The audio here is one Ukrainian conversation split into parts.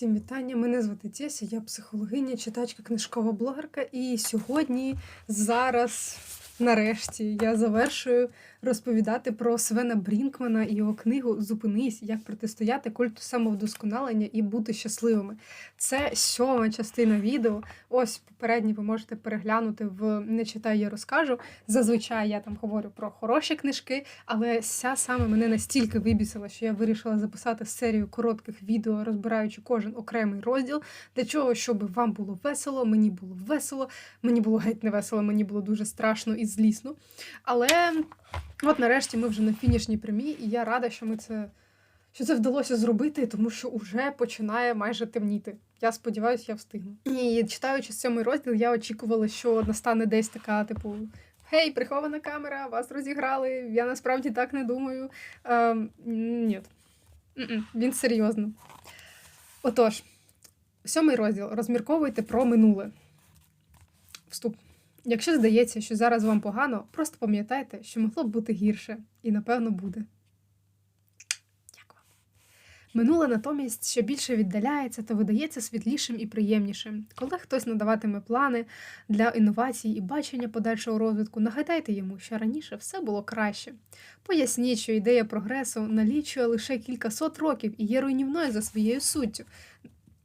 Всім вітання. Мене звати Тєся, я психологиня, читачка, книжкова блогерка. І сьогодні, зараз, нарешті, я завершую розповідати про Свена Брінкмана і його книгу Зупинись, як протистояти культу самовдосконалення і бути щасливими. Це сьома частина відео. Ось попередні ви можете переглянути в не читай, я розкажу. Зазвичай я там говорю про хороші книжки, але ця саме мене настільки вибісила, що я вирішила записати серію коротких відео, розбираючи кожен окремий розділ. Для чого, щоб вам було весело, мені було весело, мені було геть не весело, мені було дуже страшно і злісно. Але от нарешті ми вже на фінішній прямій, і я рада, що ми це. Що це вдалося зробити, тому що вже починає майже темніти. Я сподіваюся, я встигну. І читаючи сьомий розділ, я очікувала, що настане десь така, типу, гей, прихована камера, вас розіграли. Я насправді так не думаю. Ем, ні. Він серйозно. Отож, сьомий розділ. Розмірковуйте про минуле. Вступ. Якщо здається, що зараз вам погано, просто пам'ятайте, що могло б бути гірше, і напевно буде. Дякую. Минуле натомість ще більше віддаляється та видається світлішим і приємнішим. Коли хтось надаватиме плани для інновацій і бачення подальшого розвитку, нагадайте йому, що раніше все було краще. Поясніть, що ідея прогресу налічує лише кількасот років і є руйнівною за своєю суттю.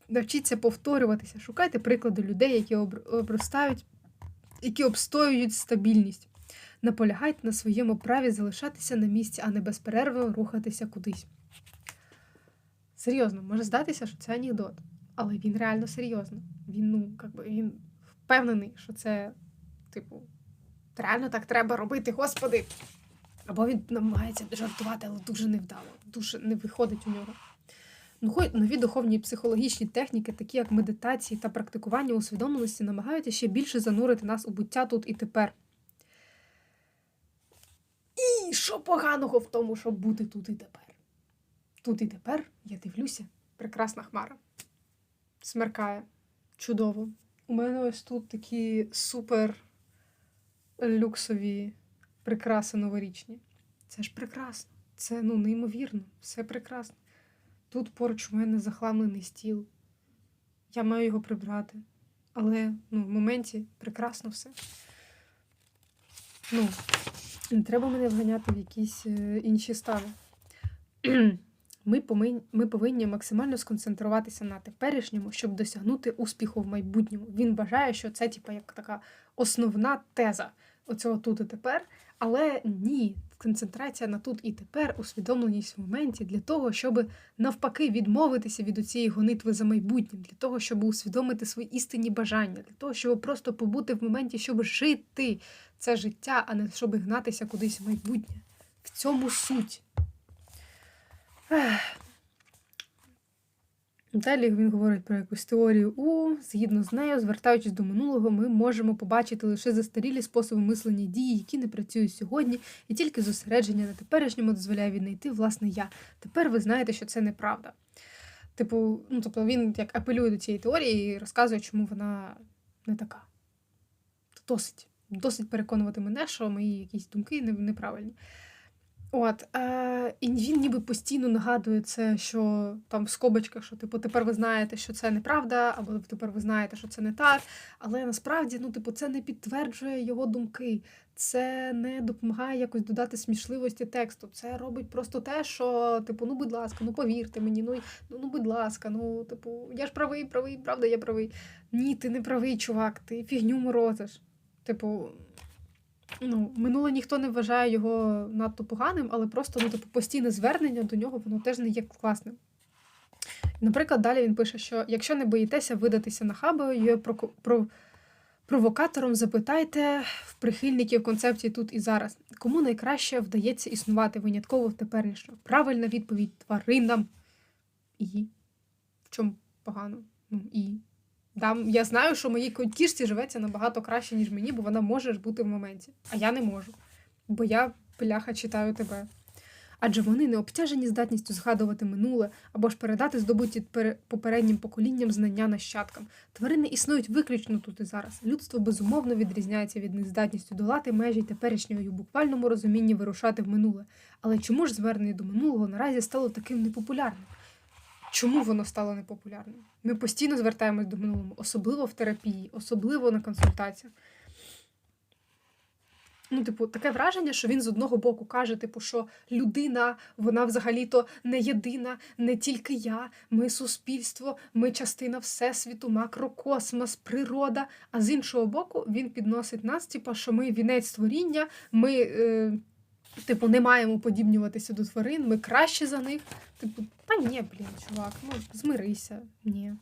Навчіться повторюватися, шукайте приклади людей, які обростають, які обстоюють стабільність. Наполягайте на своєму праві залишатися на місці, а не безперервно рухатися кудись. Серйозно, може здатися, що це анекдот, але він реально серйозно. Він, ну, как би, він впевнений, що це, типу, реально так треба робити, господи. Або він намагається жартувати, але дуже невдало, дуже не виходить у нього. Ну, нові духовні і психологічні техніки, такі як медитації та практикування усвідомленості, намагаються ще більше занурити нас у буття тут і тепер. І що поганого в тому, щоб бути тут і тепер? Тут і тепер я дивлюся, прекрасна хмара. Смеркає. Чудово. У мене ось тут такі супер люксові прикраси новорічні. Це ж прекрасно. Це ну неймовірно, все прекрасно. Тут поруч у мене захламлений стіл. Я маю його прибрати. Але ну, в моменті прекрасно все. Ну, не треба мене вганяти в якісь е, інші стани. Ми повинні, ми повинні максимально сконцентруватися на теперішньому, щоб досягнути успіху в майбутньому. Він вважає, що це типу, як така основна теза оцього тут і тепер. Але ні, концентрація на тут і тепер, усвідомленість в моменті для того, щоб навпаки відмовитися від цієї гонитви за майбутнім, для того, щоб усвідомити свої істинні бажання, для того, щоб просто побути в моменті, щоб жити це життя, а не щоб гнатися кудись в майбутнє. В цьому суть. Ех. Далі він говорить про якусь теорію У. Згідно з нею, звертаючись до минулого, ми можемо побачити лише застарілі способи мислення і дії, які не працюють сьогодні, і тільки зосередження на теперішньому дозволяє віднайти власне я. Тепер ви знаєте, що це неправда. Типу, ну тобто він як апелює до цієї теорії і розказує, чому вона не така. Досить. Досить переконувати мене, що мої якісь думки не- неправильні. От, е, і він ніби постійно нагадує це, що там в скобочках, що типу, тепер ви знаєте, що це неправда, або тепер ви знаєте, що це не так. Але насправді, ну, типу, це не підтверджує його думки, це не допомагає якось додати смішливості тексту. Це робить просто те, що, типу, ну, будь ласка, ну повірте мені, ну, ну, ну будь ласка, ну, типу, я ж правий, правий, правда, я правий. Ні, ти не правий, чувак, ти фігню морозиш. Типу, ну, минуле ніхто не вважає його надто поганим, але просто ну, типу, постійне звернення до нього воно теж не є класним. Наприклад, далі він пише, що якщо не боїтеся видатися нахабою, про, про, провокатором запитайте в прихильників концепції тут і зараз, кому найкраще вдається існувати винятково в теперішньому. Правильна відповідь тваринам. І в чому погано? Ну, і. Да, я знаю, що моїй кішці живеться набагато краще, ніж мені, бо вона може бути в моменті. А я не можу. Бо я, пляха, читаю тебе. Адже вони не обтяжені здатністю згадувати минуле або ж передати здобуті пере- попереднім поколінням знання нащадкам. Тварини існують виключно тут і зараз. Людство безумовно відрізняється від них здатністю долати межі теперішнього і у буквальному розумінні вирушати в минуле. Але чому ж звернення до минулого наразі стало таким непопулярним? Чому воно стало непопулярним? Ми постійно звертаємось до минулого, особливо в терапії, особливо на консультаціях. Ну, типу, таке враження, що він з одного боку каже, типу, що людина, вона взагалі-то не єдина, не тільки я, ми суспільство, ми частина всесвіту, макрокосмос, природа. А з іншого боку, він підносить нас, типу, що ми вінець створіння, ми, е, типу, не маємо подібнюватися до тварин, ми краще за них. Типу, та ні, блін, чувак, ну змирися, ні.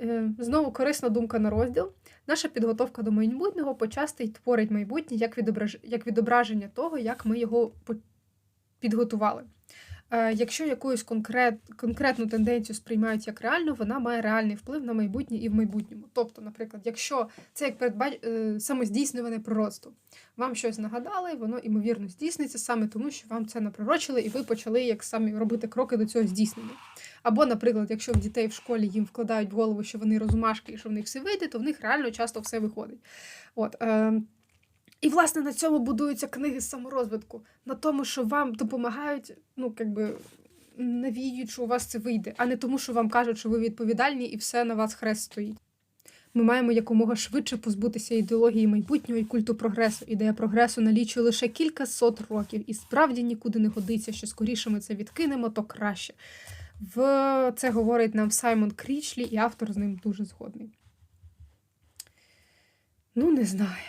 Е, знову корисна думка на розділ. Наша підготовка до майбутнього почасти й творить майбутнє як, відображ... як відображення того, як ми його підготували. Е, якщо якусь конкрет... конкретну тенденцію сприймають як реальну, вона має реальний вплив на майбутнє і в майбутньому. Тобто, наприклад, якщо це як передбач... е, самоздійснюване пророцтво, вам щось нагадали, воно ймовірно здійсниться саме тому, що вам це напророчили, і ви почали як самі робити кроки до цього здійснення. Або, наприклад, якщо в дітей в школі їм вкладають в голову, що вони розумашки і що в них все вийде, то в них реально часто все виходить. От, е, і, власне, на цьому будуються книги саморозвитку, на тому, що вам допомагають, ну, якби навіюють, що у вас це вийде, а не тому, що вам кажуть, що ви відповідальні і все на вас хрест стоїть. Ми маємо якомога швидше позбутися ідеології майбутнього і культу прогресу. Ідея прогресу налічує лише кілька сот років, і справді нікуди не годиться, що скоріше ми це відкинемо, то краще. В це говорить нам Саймон Крічлі, і автор з ним дуже згодний. Ну, не знаю.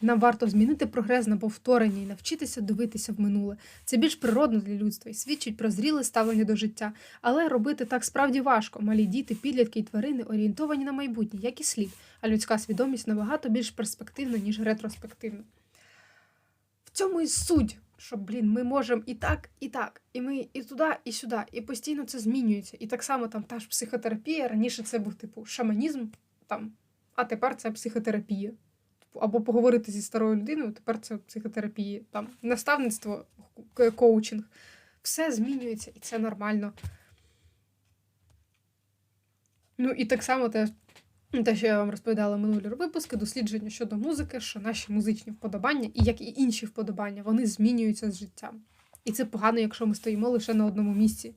Нам варто змінити прогрес на повторення і навчитися дивитися в минуле. Це більш природно для людства і свідчить про зріле ставлення до життя. Але робити так справді важко. Малі діти, підлітки і тварини орієнтовані на майбутнє, як і слід, а людська свідомість набагато більш перспективна, ніж ретроспективна. В цьому і суть, що, блін, ми можемо і так, і так, і ми і туди, і сюди, і постійно це змінюється. І так само там та ж психотерапія. Раніше це був типу шаманізм, там, а тепер це психотерапія. Або поговорити зі старою людиною, тепер це психотерапія, там наставництво, коучинг. Все змінюється, і це нормально. Ну і так само те, те, що я вам розповідала минулі випуски, дослідження щодо музики, що наші музичні вподобання, і як і інші вподобання, вони змінюються з життям. І це погано, якщо ми стоїмо лише на одному місці.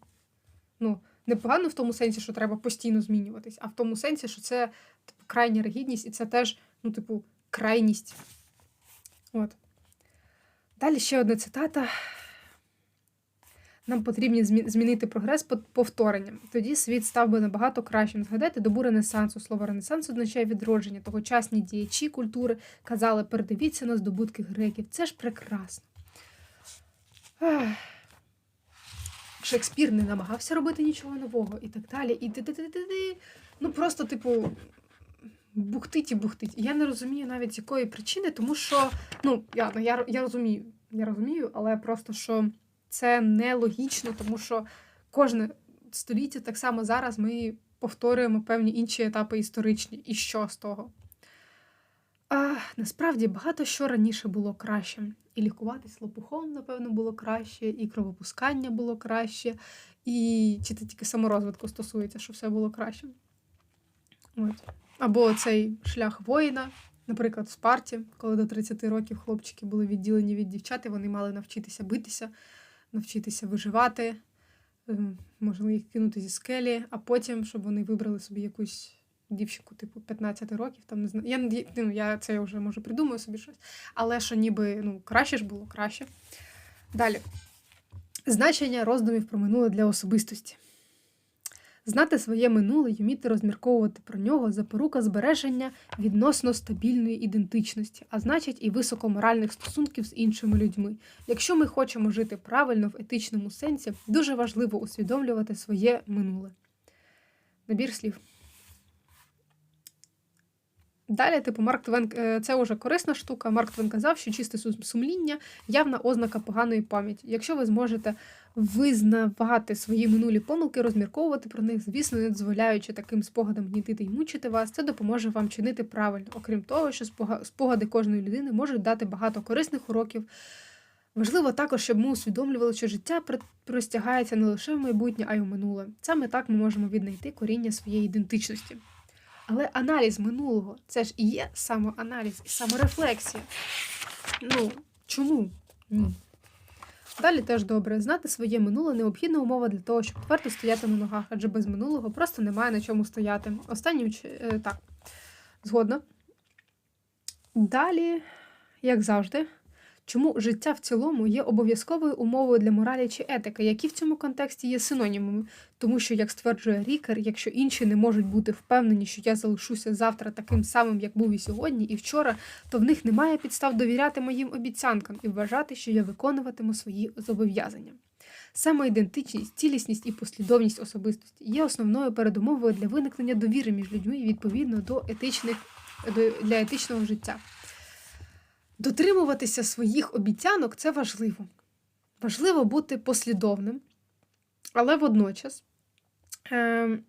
Ну, не погано в тому сенсі, що треба постійно змінюватись, а в тому сенсі, що це типу, крайня ригідність, і це теж, ну, типу, крайність. От. Далі ще одна цитата. Нам потрібно змінити прогрес по- повторенням. Тоді світ став би набагато кращим. Згадайте добу Ренесансу. Слово Ренесанс означає відродження. Тогочасні діячі культури казали, передивіться на здобутки греків. Це ж прекрасно. Шекспір не намагався робити нічого нового і так далі. І ти-ти-ти-ти-ти. Ну просто, типу, бухтить і бухтить. Я не розумію навіть з якої причини, тому що, ну, я, ну, я, я розумію, я розумію, але просто що це нелогічно, тому що кожне століття так само зараз ми повторюємо певні інші етапи історичні. І що з того? А, насправді багато що раніше було краще. І лікуватись лопухом, напевно, було краще, і кровопускання було краще, і чи це тільки саморозвитку стосується, що все було краще. От. Або цей шлях воїна, наприклад, в Спарті, коли до 30 років хлопчики були відділені від дівчат, і вони мали навчитися битися, навчитися виживати, ем, можливо, їх кинути зі скелі, а потім, щоб вони вибрали собі якусь дівчинку, типу 15 років, там не знаю. Я, ну, я це вже може придумаю собі щось, але що ніби ну, краще ж було, краще. Далі. Значення роздумів про минуле для особистості. Знати своє минуле й вміти розмірковувати про нього запорука збереження відносно стабільної ідентичності, а значить і високоморальних стосунків з іншими людьми. Якщо ми хочемо жити правильно в етичному сенсі, дуже важливо усвідомлювати своє минуле. Набір слів. Далі, типу, Марк Твен, е, це вже корисна штука. Марк Твен казав, що чисте сумління явна ознака поганої пам'яті. Якщо ви зможете визнавати свої минулі помилки, розмірковувати про них, звісно, не дозволяючи таким спогадам гнітити і мучити вас, це допоможе вам чинити правильно. Окрім того, що спога- спогади кожної людини можуть дати багато корисних уроків. Важливо також, щоб ми усвідомлювали, що життя простягається не лише в майбутнє, а й у минуле. Саме так ми можемо віднайти коріння своєї ідентичності. Але аналіз минулого це ж і є самоаналіз і саморефлексія. Ну, чому? Ні. Далі теж добре. Знати своє минуле необхідна умова для того, щоб твердо стояти на ногах, адже без минулого просто немає на чому стояти. Останнім е, так, згодна. Далі, як завжди, чому життя в цілому є обов'язковою умовою для моралі чи етики, які в цьому контексті є синонімами. Тому що, як стверджує Рікер, якщо інші не можуть бути впевнені, що я залишуся завтра таким самим, як був і сьогодні, і вчора, то в них немає підстав довіряти моїм обіцянкам і вважати, що я виконуватиму свої зобов'язання. Самоідентичність, цілісність і послідовність особистості є основною передумовою для виникнення довіри між людьми і відповідно до етичних до- для етичного життя. Дотримуватися своїх обіцянок це важливо. Важливо бути послідовним, але водночас е,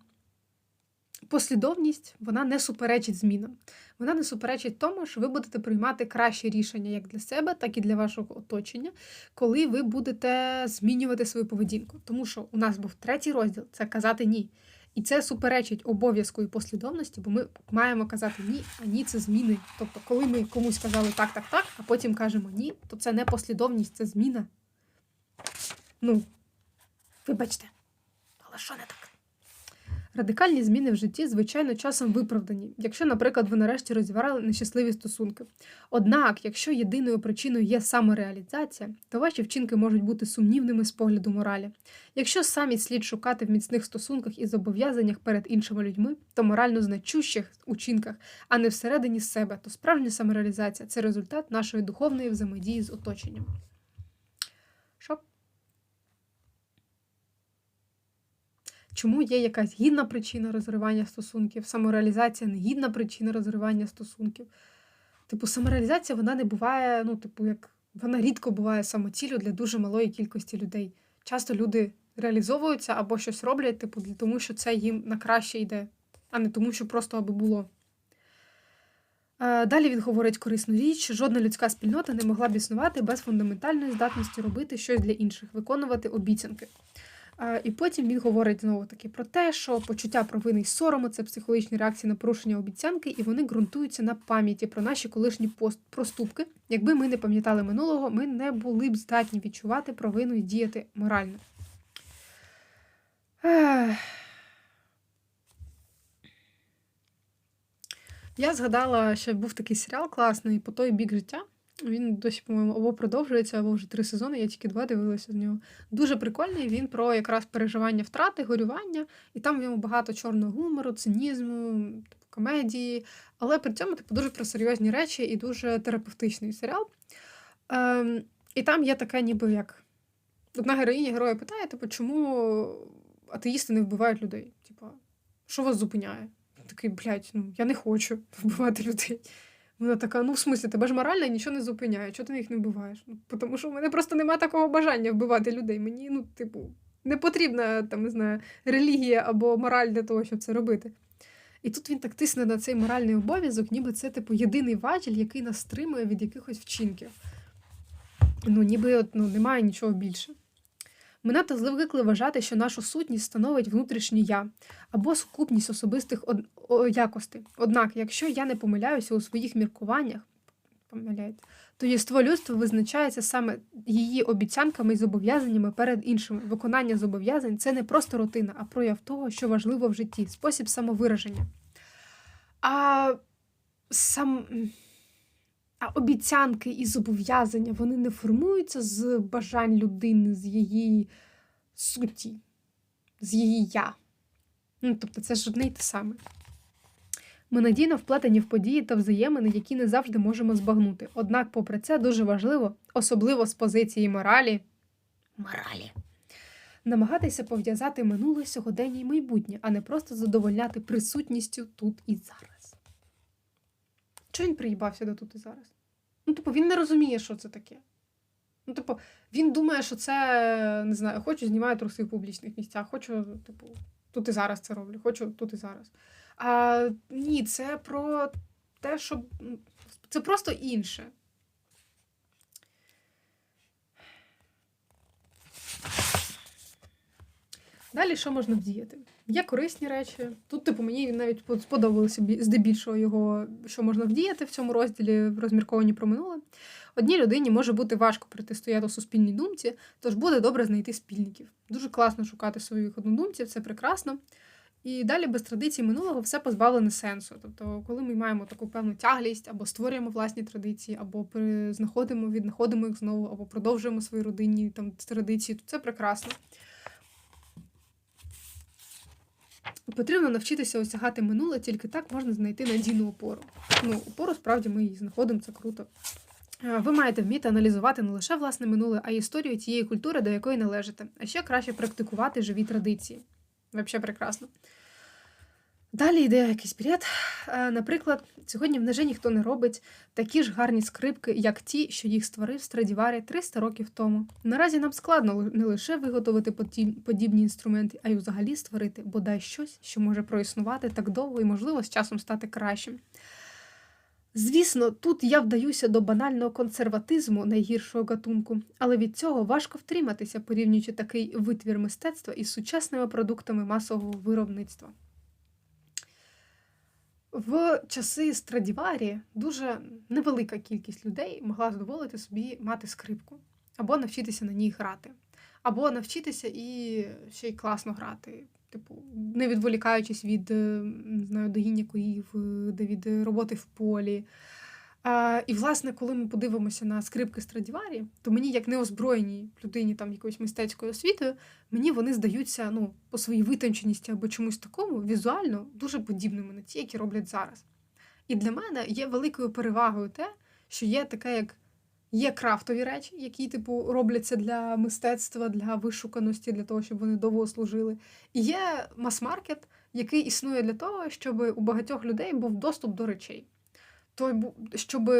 послідовність вона не суперечить змінам. Вона не суперечить тому, що ви будете приймати кращі рішення як для себе, так і для вашого оточення, коли ви будете змінювати свою поведінку. Тому що у нас був третій розділ це казати ні. І це суперечить обов'язку і послідовності, бо ми маємо казати ні, а ні це зміни. Тобто, коли ми комусь казали так, так, так, а потім кажемо ні, то це не послідовність, це зміна. Ну, вибачте, але що не так? Радикальні зміни в житті, звичайно, часом виправдані, якщо, наприклад, ви нарешті розібрали нещасливі стосунки. Однак, якщо єдиною причиною є самореалізація, то ваші вчинки можуть бути сумнівними з погляду моралі. Якщо самі слід шукати в міцних стосунках і зобов'язаннях перед іншими людьми, то морально значущих учинках, а не всередині себе, то справжня самореалізація це результат нашої духовної взаємодії з оточенням. Що? Чому є якась гідна причина розривання стосунків, самореалізація негідна причина розривання стосунків? Типу, самореалізація вона не буває, ну, типу, як вона рідко буває самоціллю для дуже малої кількості людей. Часто люди реалізовуються або щось роблять, типу, тому, що це їм на краще йде, а не тому, що просто аби було. Е, Далі він говорить корисну річ: жодна людська спільнота не могла б існувати без фундаментальної здатності робити щось для інших, виконувати обіцянки. І потім він говорить знову таки про те, що почуття провини й сорому це психологічні реакції на порушення обіцянки, і вони ґрунтуються на пам'яті про наші колишні проступки. Якби ми не пам'ятали минулого, ми не були б здатні відчувати провину і діяти морально. Я згадала, що був такий серіал класний по той бік життя. Він досі, по-моєму, або продовжується, або вже три сезони, я тільки два дивилася з нього. Дуже прикольний. Він про якраз переживання втрати, горювання, і там в ньому багато чорного гумору, цинізму, типу, комедії. Але при цьому типу, дуже про серйозні речі і дуже терапевтичний серіал. Ем, і там є таке, ніби як одна героїня героя питає, типу, чому атеїсти не вбивають людей? Типу, що вас зупиняє? Такий, блядь, ну я не хочу вбивати людей. Вона така, ну в смислі, тебе ж морально нічого не зупиняє, чого ти їх не вбиваєш? Ну, тому що в мене просто немає такого бажання вбивати людей. Мені, ну, типу, не потрібна там, не знаю, релігія або мораль для того, щоб це робити. І тут він так тисне на цей моральний обов'язок, ніби це, типу, єдиний важіль, який нас стримує від якихось вчинків. Ну, ніби от, ну, немає нічого більше. Ми надто звикли вважати, що нашу сутність становить внутрішнє я або сукупність особистих якостей. Однак, якщо я не помиляюся у своїх міркуваннях, помиляється, то єство людства визначається саме її обіцянками і зобов'язаннями перед іншими. Виконання зобов'язань це не просто рутина, а прояв того, що важливо в житті, спосіб самовираження. А сам. А обіцянки і зобов'язання вони не формуються з бажань людини, з її суті, з її я. Ну, тобто це ж одне й те саме. Ми надійно вплетені в події та взаємини, які не завжди можемо збагнути. Однак, попри це, дуже важливо, особливо з позиції моралі, моралі, намагатися пов'язати минуле сьогодення і майбутнє, а не просто задовольняти присутністю тут і зараз. Чого він приїбався до тут і зараз? Ну, типу, він не розуміє, що це таке. Ну, типу, він думає, що це не знаю, хочу знімаю труси в публічних місцях, хочу, типу, тут і зараз це роблю, хочу тут і зараз. А ні, це про те, що це просто інше. Далі що можна вдіяти? Є корисні речі. Тут, типу, мені навіть сподобалося здебільшого його, що можна вдіяти в цьому розділі в розміркованні про минуле. Одній людині може бути важко протистояти суспільній думці, тож буде добре знайти спільників. Дуже класно шукати своїх однодумців, це прекрасно. І далі без традицій минулого все позбавлене сенсу. Тобто, коли ми маємо таку певну тяглість, або створюємо власні традиції, або знаходимо, віднаходимо їх знову, або продовжуємо свої родинні там традиції, то це прекрасно. Потрібно навчитися осягати минуле, тільки так можна знайти надійну опору. Ну, опору справді ми її знаходимо, це круто. Е, Ви маєте вміти аналізувати не лише власне минуле, а й історію тієї культури, до якої належите. А ще краще практикувати живі традиції. Взагалі прекрасно. Далі йде якийсь бред. Е, Наприклад, сьогодні в вже ніхто не робить такі ж гарні скрипки, як ті, що їх створив Страдіварі 300 років тому. Наразі нам складно не лише виготовити подібні інструменти, а й взагалі створити бодай щось, що може проіснувати так довго і, можливо, з часом стати кращим. Звісно, тут я вдаюся до банального консерватизму найгіршого гатунку, але від цього важко втриматися, порівнюючи такий витвір мистецтва із сучасними продуктами масового виробництва. В часи Страдіварі дуже невелика кількість людей могла дозволити собі мати скрипку, або навчитися на ній грати, або навчитися і ще й класно грати. Типу, не відволікаючись від е, не знаю, доїння корів, е, від е, роботи в полі. А, і, власне, коли ми подивимося на скрипки Страдіварі, то мені, як неозброєній людині там якоюсь мистецькою освітою, мені вони здаються ну, по своїй витонченості або чомусь такому візуально дуже подібними на ті, які роблять зараз. І для мене є великою перевагою те, що є таке, як є крафтові речі, які, типу, робляться для мистецтва, для вишуканості, для того, щоб вони довго служили. І є мас-маркет, який існує для того, щоб у багатьох людей був доступ до речей. Той, щоб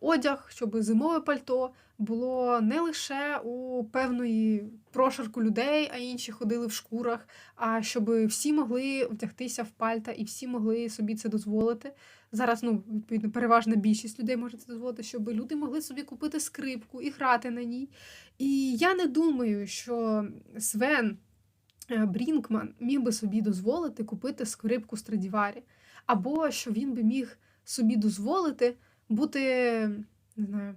одяг, щоб зимове пальто було не лише у певної прошарку людей, а інші ходили в шкурах, а щоб всі могли вдягтися в пальта і всі могли собі це дозволити. Зараз, ну, відповідно, переважна більшість людей може це дозволити, щоб люди могли собі купити скрипку і грати на ній. І я не думаю, що Свен е, Брінкман міг би собі дозволити купити скрипку Страдіварі, або що він би міг собі дозволити бути, не знаю,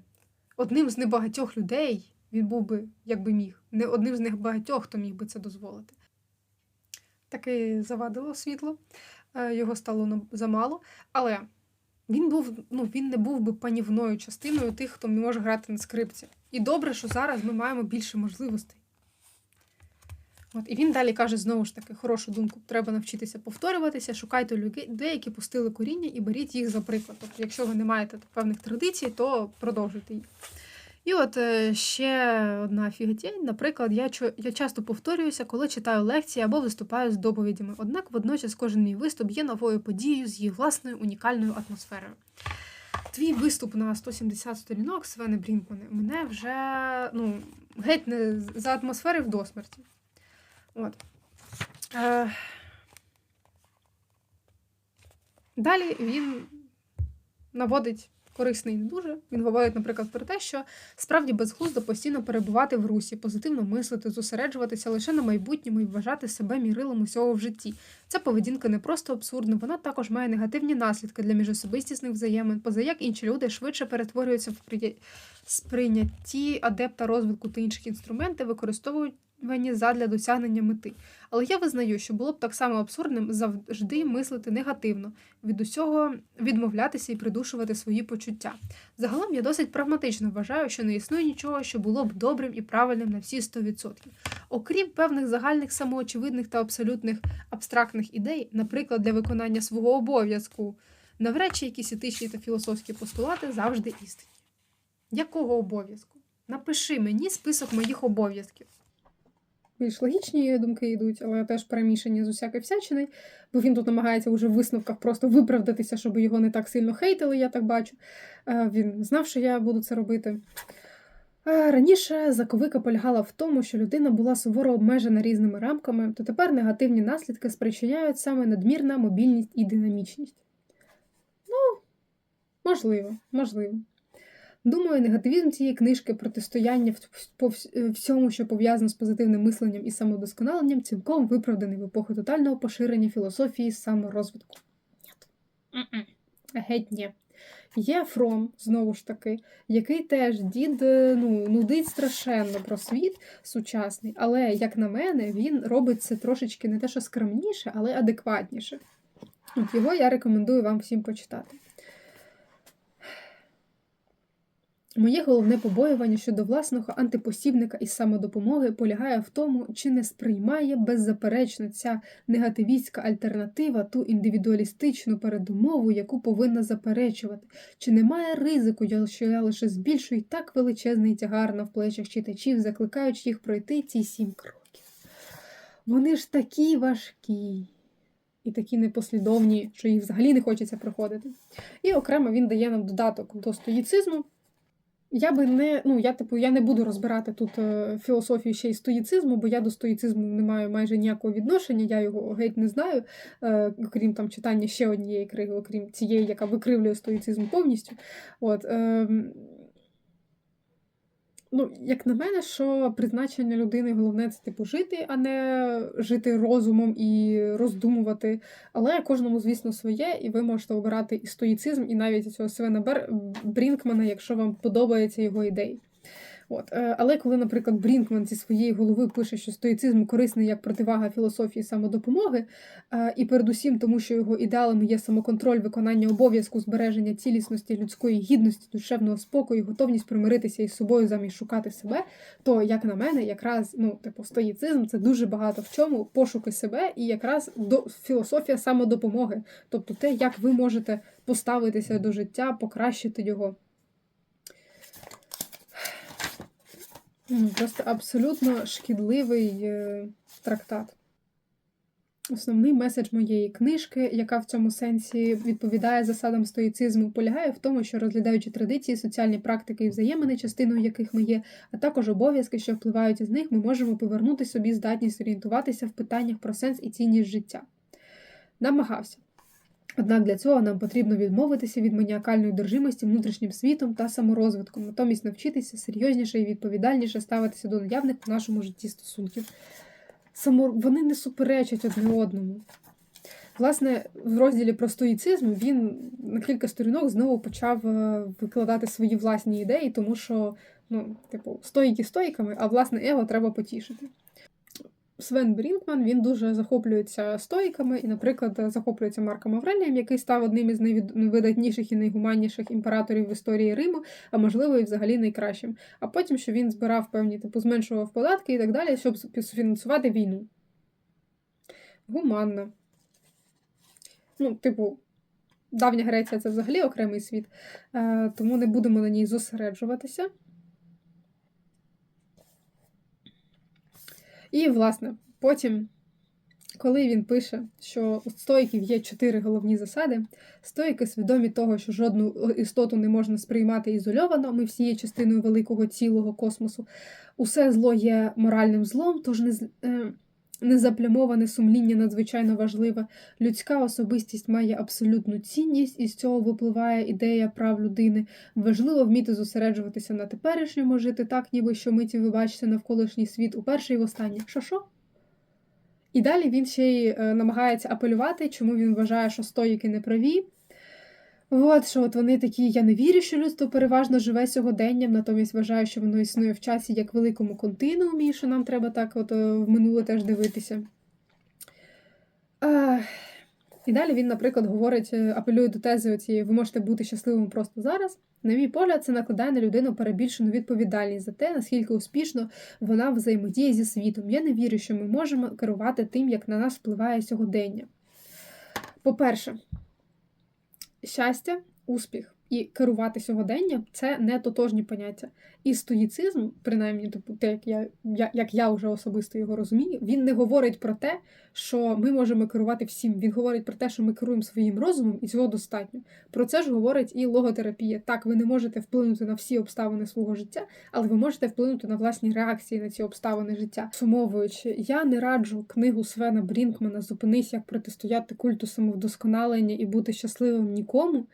одним з небагатьох людей. Він був би, як би міг, не одним з небагатьох, хто міг би це дозволити. Таки завадило світло, е, його стало замало. Але він був, ну, він не був би панівною частиною тих, хто може грати на скрипці. І добре, що зараз ми маємо більше можливостей. От, і він далі каже знову ж таки хорошу думку: треба навчитися повторюватися, шукайте людей, які пустили коріння, і беріть їх за приклад. Тобто, якщо ви не маєте певних традицій, то продовжуйте їх. І от е, ще одна фіготєнь. Наприклад, я, я часто повторююся, коли читаю лекції або виступаю з доповідями. Однак водночас кожен мій виступ є новою подією з її власною унікальною атмосферою. Твій виступ на 170 сторінок, Свене Брінкмане, мене вже ну, геть не за атмосфери в досмерті. От. Е... Далі він наводить корисний не дуже. Він говорить, наприклад, про те, що справді безглуздо постійно перебувати в русі, позитивно мислити, зосереджуватися лише на майбутньому і вважати себе мірилом усього в житті. Ця поведінка не просто абсурдна, вона також має негативні наслідки для міжособистісних взаємин, позаяк інші люди швидше перетворюються в сприйнятті адепта розвитку та інших інструментів, використовують задля досягнення мети. Але я визнаю, що було б так само абсурдним завжди мислити негативно, від усього відмовлятися і придушувати свої почуття. Загалом я досить прагматично вважаю, що не існує нічого, що було б добрим і правильним на всі 100%. Окрім певних загальних самоочевидних та абсолютних абстрактних ідей, наприклад, для виконання свого обов'язку, навряд чи якісь етичні та філософські постулати завжди істинні. Якого обов'язку? Напиши мені список моїх обов'язків. Більш логічні думки йдуть, але теж перемішані з усякої всячини, бо він тут намагається уже в висновках просто виправдатися, щоб його не так сильно хейтили, я так бачу. Е, Він знав, що я буду це робити. Раніше заковика полягала в тому, що людина була суворо обмежена різними рамками, то тепер негативні наслідки спричиняють саме надмірна мобільність і динамічність. Ну, можливо, можливо. Думаю, негативізм цієї книжки протистояння в- по всьому, що пов'язано з позитивним мисленням і самодосконаленням, цілком виправданий в епоху тотального поширення філософії саморозвитку. Ні. Геть ні. Є Фром, знову ж таки, який теж дід е, ну, нудить страшенно про світ сучасний, але, як на мене, він робить це трошечки не те, що скромніше, але адекватніше. От його я рекомендую вам всім почитати. Моє головне побоювання щодо власного антипосібника із самодопомоги полягає в тому, чи не сприймає беззаперечно ця негативістська альтернатива ту індивідуалістичну передумову, яку повинна заперечувати, чи немає ризику, що я лише збільшую і так величезний тягар на плечах читачів, закликаючи їх пройти ці сім кроків. Вони ж такі важкі. І такі непослідовні, що їх взагалі не хочеться проходити. І окремо він дає нам додаток до стоїцизму. Я би не ну я типу я не буду розбирати тут е, філософію ще й стоїцизму, бо я до стоїцизму не маю майже ніякого відношення, я його геть не знаю, е, крім там читання ще однієї криги, окрім цієї, яка викривлює стоїцизм повністю. От, е, Ну, як на мене, що призначення людини головне це типу жити, а не жити розумом і роздумувати. Але кожному, звісно, своє, і ви можете обирати і стоїцизм, і навіть цього Свена Брінкмана, якщо вам подобається його ідеї. От. Е, але коли, наприклад, Брінкман зі своєї голови пише, що стоїцизм корисний як противага філософії самодопомоги, е, і передусім тому, що його ідеалами є самоконтроль, виконання обов'язку, збереження цілісності, людської гідності, душевного спокою, готовність примиритися із собою замість шукати себе, то, як на мене, якраз ну, типу, стоїцизм це дуже багато в чому пошуки себе і якраз до філософія самодопомоги, тобто те, як ви можете поставитися до життя, покращити його. Просто абсолютно шкідливий е, трактат. Основний меседж моєї книжки, яка в цьому сенсі відповідає засадам стоїцизму, полягає в тому, що розглядаючи традиції, соціальні практики і взаємини, частиною яких ми є, а також обов'язки, що впливають із них, ми можемо повернути собі здатність орієнтуватися в питаннях про сенс і цінність життя. Намагався. Однак для цього нам потрібно відмовитися від маніакальної держимості внутрішнім світом та саморозвитком, натомість навчитися серйозніше і відповідальніше ставитися до наявних в нашому житті стосунків. Само... Вони не суперечать одне одному. Власне, в розділі про стоїцизм він на кілька сторінок знову почав е, викладати свої власні ідеї, тому що, ну, типу, стоїки стоїками, а власне его треба потішити. Свен Брінкман він дуже захоплюється стоїками і, наприклад, захоплюється Марком Аврелієм, який став одним із найвидатніших і найгуманніших імператорів в історії Риму, а можливо, і взагалі найкращим. А потім, що він збирав певні, типу, зменшував податки і так далі, щоб фінансувати війну. Гуманно. Ну, типу, давня Греція це взагалі окремий світ, е, тому не будемо на ній зосереджуватися. І, власне, потім, коли він пише, що у стоїків є чотири головні засади, стоїки свідомі того, що жодну істоту не можна сприймати ізольовано, ми всі є частиною великого цілого космосу. Усе зло є моральним злом, тож не. Незаплямоване сумління надзвичайно важливе. Людська особистість має абсолютну цінність, і з цього випливає ідея прав людини. Важливо вміти зосереджуватися на теперішньому, жити так, ніби що миті ви бачите навколишній світ у перше і в останнє. Що що? І далі він ще й е, намагається апелювати, чому він вважає, що стоїки неправі. От що от вони такі, я не вірю, що людство переважно живе сьогоденням, натомість вважаю, що воно існує в часі як великому континуумі, що нам треба так от е, в минуле теж дивитися. І далі він, наприклад, говорить, е, апелює до тези оцієї, ви можете бути щасливим просто зараз. На мій погляд, це накладає на людину перебільшену відповідальність за те, наскільки успішно вона взаємодіє зі світом. Я не вірю, що ми можемо керувати тим, як на нас впливає сьогодення. По-перше, щастя, успіх і керувати сьогоденням це не тотожні поняття. І стоїцизм, принаймні, типу, те, як я, я як я вже особисто його розумію, він не говорить про те, що ми можемо керувати всім. Він говорить про те, що ми керуємо своїм розумом, і цього достатньо. Про це ж говорить і логотерапія. Так, ви не можете вплинути на всі обставини свого життя, але ви можете вплинути на власні реакції на ці обставини життя. Сумовуючи, я не раджу книгу Свена Брінкмана Зупинись, як протистояти культу самовдосконалення і бути щасливим нікому.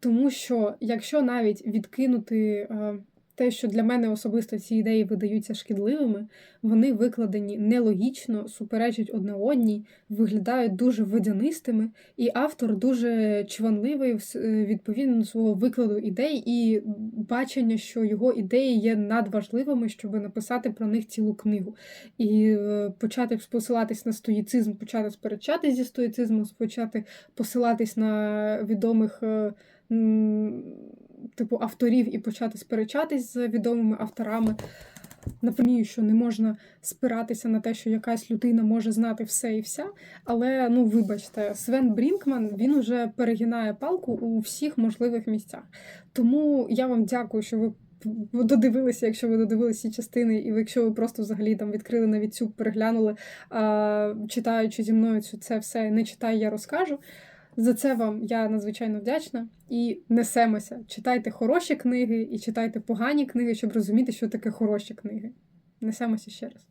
Тому що, якщо навіть відкинути е, те, що для мене особисто ці ідеї видаються шкідливими, вони викладені нелогічно, суперечать одне одній, виглядають дуже водянистими, і автор дуже чванливий е, відповідно свого викладу ідей і бачення, що його ідеї є надважливими, щоб написати про них цілу книгу. І е, почати посилатись на стоїцизм, почати сперечатись зі стоїцизмом, почати посилатись на відомих. Типу авторів і почати сперечатись з відомими авторами. Напевнію, що не можна спиратися на те, що якась людина може знати все і вся. Але ну вибачте, Свен Брінкман він уже перегинає палку у всіх можливих місцях. Тому я вам дякую, що ви додивилися, якщо ви додивилися ці частини, і якщо ви просто взагалі там відкрили на відсюк, переглянули, читаючи зі мною цю це все не читай, я розкажу. За це вам я надзвичайно вдячна і несемося. Читайте хороші книги і читайте погані книги, щоб розуміти, що таке хороші книги. Несемося ще раз.